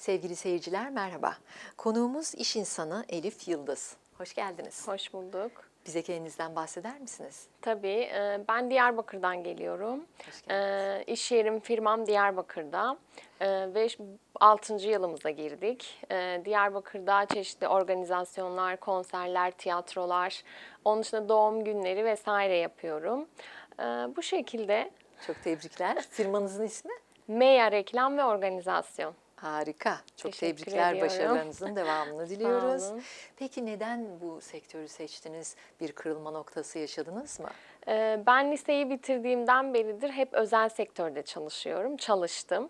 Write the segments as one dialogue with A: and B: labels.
A: Sevgili seyirciler merhaba. Konuğumuz iş insanı Elif Yıldız. Hoş geldiniz.
B: Hoş bulduk.
A: Bize kendinizden bahseder misiniz?
B: Tabii e, ben Diyarbakır'dan geliyorum.
A: Hoş
B: E, iş yerim, firmam Diyarbakır'da E, ve 6. yılımıza girdik. Diyarbakır'da çeşitli organizasyonlar, konserler, tiyatrolar, onun dışında doğum günleri vesaire yapıyorum. Bu şekilde
A: Çok tebrikler. Firmanızın ismi?
B: MEYA Reklam ve Organizasyon.
A: Harika. Çok
B: Teşekkür
A: tebrikler.
B: ediyorum.
A: Başarılarınızın devamını diliyoruz. Peki neden bu sektörü seçtiniz? Bir kırılma noktası yaşadınız mı?
B: Ee, Ben liseyi bitirdiğimden beridir hep özel sektörde çalışıyorum, çalıştım.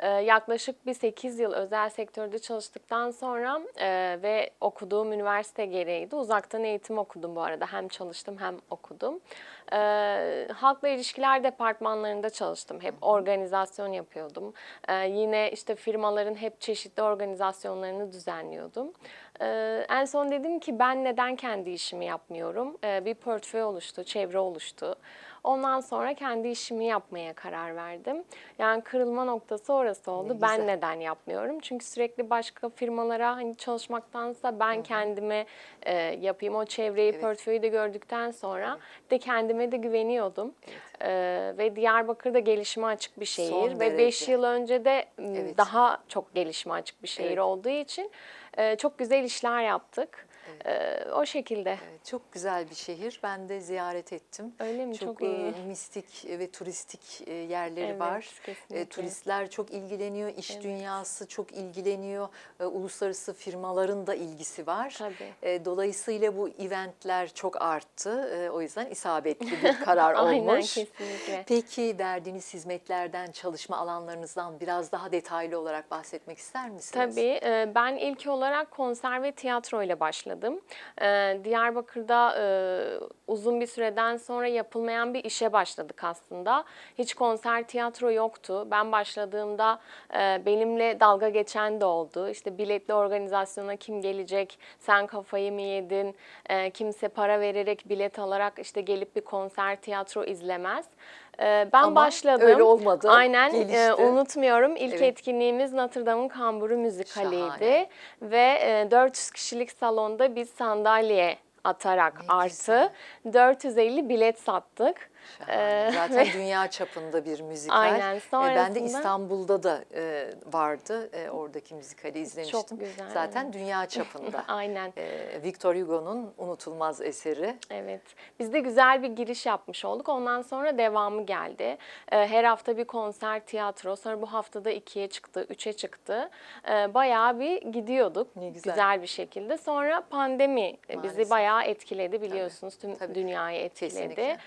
B: Ee, Yaklaşık bir 8 yıl özel sektörde çalıştıktan sonra e, ve okuduğum üniversite gereği de uzaktan eğitim okudum bu arada. Hem çalıştım hem okudum. Ee, Halkla ilişkiler departmanlarında çalıştım. Hep organizasyon yapıyordum. Yine işte firmaların hep çeşitli organizasyonlarını düzenliyordum. Ee, En son dedim ki ben neden kendi işimi yapmıyorum? Ee, Bir portföy oluştu, çevre oluştu. Ondan sonra kendi işimi yapmaya karar verdim. Yani kırılma noktası orası oldu.
A: Ne
B: ben neden yapmıyorum? Çünkü sürekli başka firmalara hani çalışmaktansa ben kendime e, yapayım. O çevreyi,
A: Evet.
B: portföyü de gördükten sonra de kendime de güveniyordum. Ee, ve Diyarbakır da gelişime açık bir şehir
A: Son
B: ve 5
A: derece.
B: yıl önce de
A: Evet.
B: daha çok gelişime açık bir şehir
A: Evet.
B: olduğu için e, çok güzel işler yaptık. Ee, o şekilde.
A: Evet, çok güzel bir şehir. Ben de ziyaret ettim.
B: Öyle mi?
A: Çok,
B: Çok iyi.
A: mistik ve turistik yerleri
B: Evet,
A: var.
B: kesinlikle.
A: Turistler çok ilgileniyor, iş dünyası çok ilgileniyor. Uluslararası firmaların da ilgisi var.
B: Tabii.
A: Dolayısıyla bu eventler çok arttı. O yüzden isabetli bir karar
B: Aynen
A: olmuş.
B: kesinlikle.
A: Peki verdiğiniz hizmetlerden, çalışma alanlarınızdan biraz daha detaylı olarak bahsetmek ister misiniz?
B: Tabii. Ben ilk olarak konser ve tiyatro ile başladım. E, Diyarbakır'da e, uzun bir süreden sonra yapılmayan bir işe başladık aslında. Hiç konser, tiyatro yoktu. Ben başladığımda e, benimle dalga geçen de oldu. İşte biletli organizasyona kim gelecek, sen kafayı mı yedin, E, kimse para vererek bilet alarak işte gelip bir konser, tiyatro izlemez. E, Ben
A: Ama
B: başladım.
A: öyle olmadı,
B: Aynen. e,
A: gelişti.
B: unutmuyorum. İlk
A: Evet.
B: etkinliğimiz Notre Dame'ın Kamburu müzikaliydi.
A: Şahane.
B: Ve e, 400 kişilik salonda biz sandalye atarak
A: Ne
B: artı
A: güzel.
B: 450 bilet sattık. Ee,
A: Zaten dünya çapında bir müzikal.
B: Aynen.
A: E, Ben de
B: Sonrasında-
A: İstanbul'da da e, vardı. E, oradaki müzikali izlemiştim.
B: güzel,
A: Zaten
B: evet.
A: dünya çapında.
B: Aynen.
A: E, Victor Hugo'nun unutulmaz eseri.
B: Evet. Biz de güzel bir giriş yapmış olduk. Ondan sonra devamı geldi. Ee, Her hafta bir konser, tiyatro. Sonra bu haftada ikiye çıktı, üçe çıktı. Ee, Bayağı bir gidiyorduk.
A: Ne güzel.
B: bir şekilde. Sonra pandemi e,
A: Maalesef.
B: bizi bayağı etkiledi biliyorsunuz. Tüm
A: tabii.
B: dünyayı etkiledi.
A: Kesinlikle.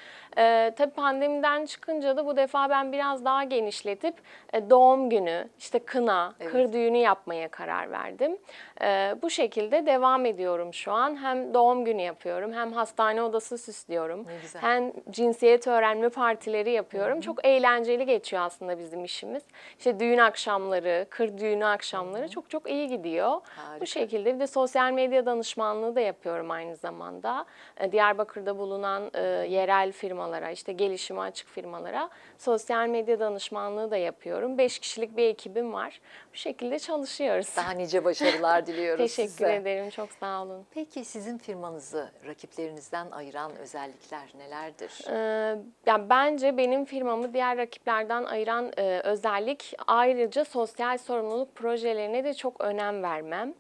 B: Ee, tabii pandemiden çıkınca da bu defa ben biraz daha genişletip e, doğum günü, işte kına,
A: Evet.
B: kır düğünü yapmaya karar verdim. Ee, bu şekilde devam ediyorum şu an. Hem doğum günü yapıyorum, hem hastane odası süslüyorum. Hem cinsiyet öğrenme partileri yapıyorum. Çok eğlenceli geçiyor aslında bizim işimiz. İşte düğün akşamları, kır düğünü akşamları çok çok iyi gidiyor.
A: Harika.
B: Bu şekilde bir de sosyal medya danışmanlığı da yapıyorum aynı zamanda. Ee, Diyarbakır'da bulunan e, yerel firmalara, işte gelişime açık firmalara sosyal medya danışmanlığı da yapıyorum. Beş kişilik bir ekibim var. Bu şekilde çalışıyoruz.
A: Daha nice başarılar diliyoruz
B: Teşekkür
A: size.
B: ederim. Çok sağ olun.
A: Peki sizin firmanızı rakiplerinizden ayıran özellikler nelerdir?
B: Ee, yani bence benim firmamı diğer rakiplerden ayıran e, özellik ayrıca sosyal sorumluluk projelerine de çok önem vermem.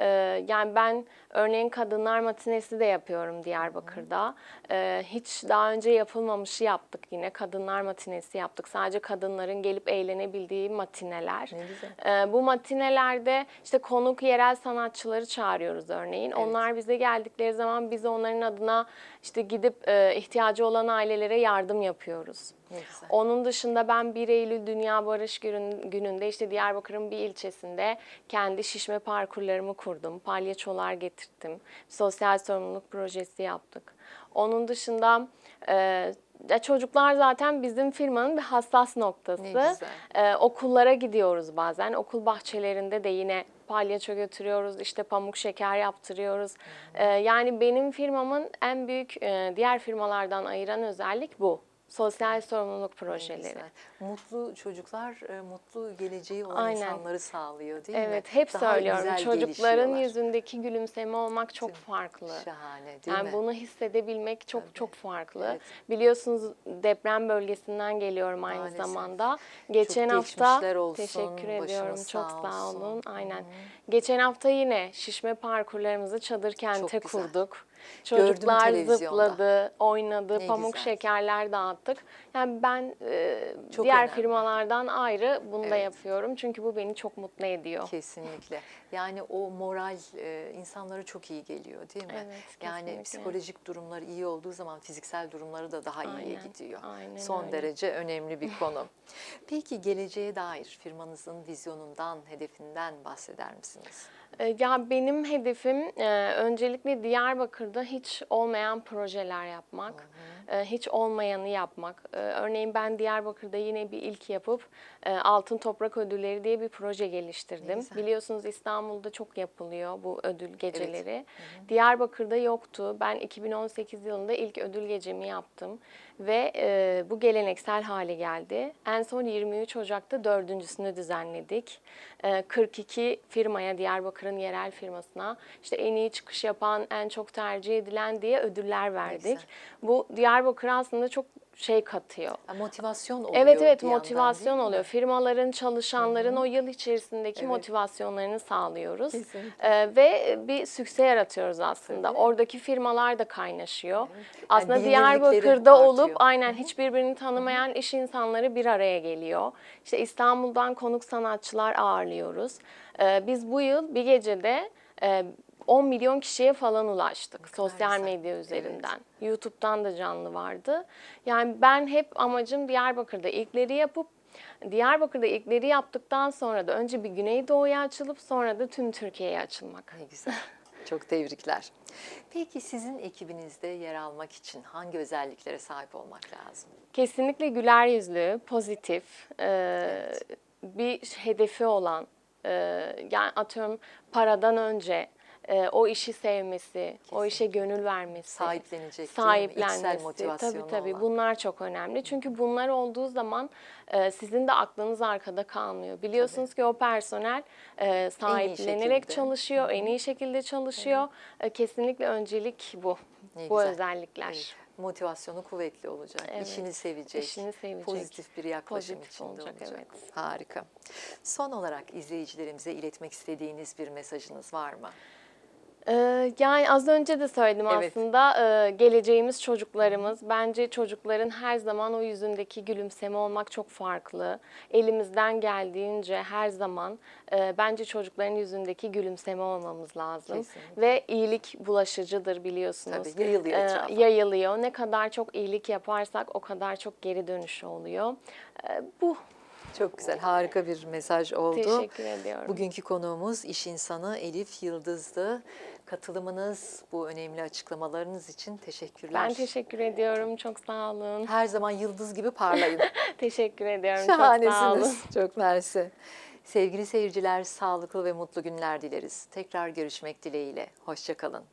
B: Ee, yani ben örneğin kadınlar matinesi de yapıyorum Diyarbakır'da. Ee, hiç daha önce yapılmamışı yaptık yine kadınlar matinesi yaptık. Sadece kadınların gelip eğlenebildiği matineler.
A: Ne güzel.
B: Ee, bu matinelerde işte konuk yerel sanatçıları çağırıyoruz örneğin. Onlar bize geldikleri zaman biz onların adına işte gidip e, ihtiyacı olan ailelere yardım yapıyoruz. Onun dışında ben 1 Eylül Dünya Barış Günün- Günü'nde işte Diyarbakır'ın bir ilçesinde kendi şişme parkurlarımı kurdum. Palyaçolar getirttim. Sosyal sorumluluk projesi yaptık. Onun dışında e, ya çocuklar zaten bizim firmanın bir hassas noktası. Ee, okullara gidiyoruz bazen. Okul bahçelerinde de yine palyaço götürüyoruz, işte pamuk şeker yaptırıyoruz. Ee, yani benim firmamın en büyük e, diğer firmalardan ayıran özellik bu. Sosyal sorumluluk projeleri.
A: güzel. Mutlu çocuklar e, mutlu geleceği olan
B: Aynen.
A: insanları sağlıyor değil mi?
B: Evet, hep
A: Daha
B: söylüyorum.
A: güzel
B: Çocukların yüzündeki gülümseme olmak çok
A: Değil
B: farklı.
A: Şahane değil
B: Yani
A: mi?
B: bunu hissedebilmek çok
A: Tabii.
B: çok farklı.
A: Evet.
B: Biliyorsunuz deprem bölgesinden geliyorum aynı
A: Maalesef.
B: zamanda. Geçen hafta
A: geçmişler olsun,
B: teşekkür ediyorum.
A: başınız
B: Çok
A: sağ
B: sağ
A: olsun.
B: olun. Aynen.
A: Hı.
B: Geçen hafta yine şişme parkurlarımızı çadır kente
A: güzel.
B: kurduk.
A: Gördüm
B: Çocuklar zıpladı, oynadı,
A: Ne
B: pamuk
A: güzel.
B: şekerler dağıttık. Yani ben e,
A: Çok
B: diğer
A: önemli.
B: firmalardan ayrı bunu da
A: Evet.
B: yapıyorum. Çünkü bu beni çok mutlu ediyor.
A: Kesinlikle. Yani o moral e, insanlara çok iyi geliyor değil mi?
B: Evet,
A: yani psikolojik durumları iyi olduğu zaman fiziksel durumları da daha iyiye
B: Aynen,
A: gidiyor.
B: aynen
A: Son
B: öyle.
A: derece önemli bir konu. Peki geleceğe dair firmanızın vizyonundan, hedefinden bahseder misiniz?
B: E, Ya benim hedefim e, öncelikle Diyarbakır'da hiç olmayan projeler yapmak, e, hiç olmayanı yapmak. E, Örneğin ben Diyarbakır'da yine bir ilk yapıp e, Altın Toprak Ödülleri diye bir proje geliştirdim. Biliyorsunuz İstanbul'da çok yapılıyor bu ödül geceleri. Diyarbakır'da yoktu. Ben 2018 yılında ilk ödül gecemi yaptım ve e, bu geleneksel hale geldi. En son 23 Ocak'ta dördüncüsünü düzenledik. E, 42 firmaya, Diyarbakır'ın yerel firmasına işte en iyi çıkış yapan, en çok tercih edilen diye ödüller verdik. Bu Diyarbakır aslında çok şey katıyor.
A: Motivasyon oluyor.
B: Evet evet
A: yandan,
B: motivasyon
A: mi?
B: oluyor. Firmaların, çalışanların o yıl içerisindeki
A: Evet.
B: motivasyonlarını sağlıyoruz.
A: Kesinlikle.
B: Ee, ve bir sükse yaratıyoruz aslında.
A: Tabii.
B: Oradaki firmalar da kaynaşıyor.
A: Yani
B: Aslında
A: bilinirlikleri
B: Diyarbakır'da olup
A: artıyor.
B: aynen hiç birbirini tanımayan iş insanları bir araya geliyor. İşte İstanbul'dan konuk sanatçılar ağırlıyoruz. Ee, biz bu yıl bir gecede e, 10 milyon kişiye falan ulaştık
A: kadar
B: sosyal
A: güzel.
B: medya
A: Evet.
B: üzerinden. YouTube'dan da canlı vardı. Yani ben hep amacım Diyarbakır'da ilkleri yapıp Diyarbakır'da ilkleri yaptıktan sonra da önce bir Güneydoğu'ya açılıp sonra da tüm Türkiye'ye açılmak.
A: Ne güzel. Çok tebrikler. Peki sizin ekibinizde yer almak için hangi özelliklere sahip olmak lazım?
B: Kesinlikle güler yüzlü, pozitif, e, bir hedefi olan, e, yani atıyorum paradan önce e, o işi sevmesi, o işe gönül vermesi.
A: Sahiplenecek
B: sahiplenmesi. Tabii tabii
A: olan.
B: bunlar çok önemli. Çünkü bunlar olduğu zaman e, sizin de aklınız arkada kalmıyor. Biliyorsunuz ki o personel e, sahiplenerek
A: şekilde.
B: çalışıyor, en iyi şekilde çalışıyor. E, kesinlikle öncelik bu.
A: Ne
B: bu
A: güzel.
B: özellikler.
A: Evet, Motivasyonu kuvvetli olacak,
B: Evet,
A: işini sevecek,
B: işini sevecek,
A: pozitif bir yaklaşım
B: pozitif
A: içinde olacak.
B: olacak, evet.
A: Harika. Son olarak izleyicilerimize iletmek istediğiniz bir mesajınız var mı?
B: Ee, Yani az önce de söyledim
A: Evet.
B: aslında e, geleceğimiz çocuklarımız. Bence çocukların her zaman o yüzündeki gülümseme olmak çok farklı. Elimizden geldiğince her zaman e, bence çocukların yüzündeki gülümseme olmamız lazım.
A: Kesinlikle.
B: Ve iyilik bulaşıcıdır biliyorsunuz.
A: Tabii, yayılıyor
B: Ee,
A: etrafa.
B: Yayılıyor. Ne kadar çok iyilik yaparsak o kadar çok geri dönüşü oluyor. Ee, Bu.
A: Çok güzel, harika bir mesaj oldu.
B: Teşekkür ediyorum.
A: Bugünkü konuğumuz iş insanı Elif Yıldız'dı. Katılımınız, bu önemli açıklamalarınız için teşekkürler.
B: Ben teşekkür ediyorum. Çok sağ olun.
A: Her zaman yıldız gibi parlayın.
B: Teşekkür ediyorum. Çok sağ olun.
A: Şahanesiniz. Çok mersi. Sevgili seyirciler, sağlıklı ve mutlu günler dileriz. Tekrar görüşmek dileğiyle. Hoşçakalın.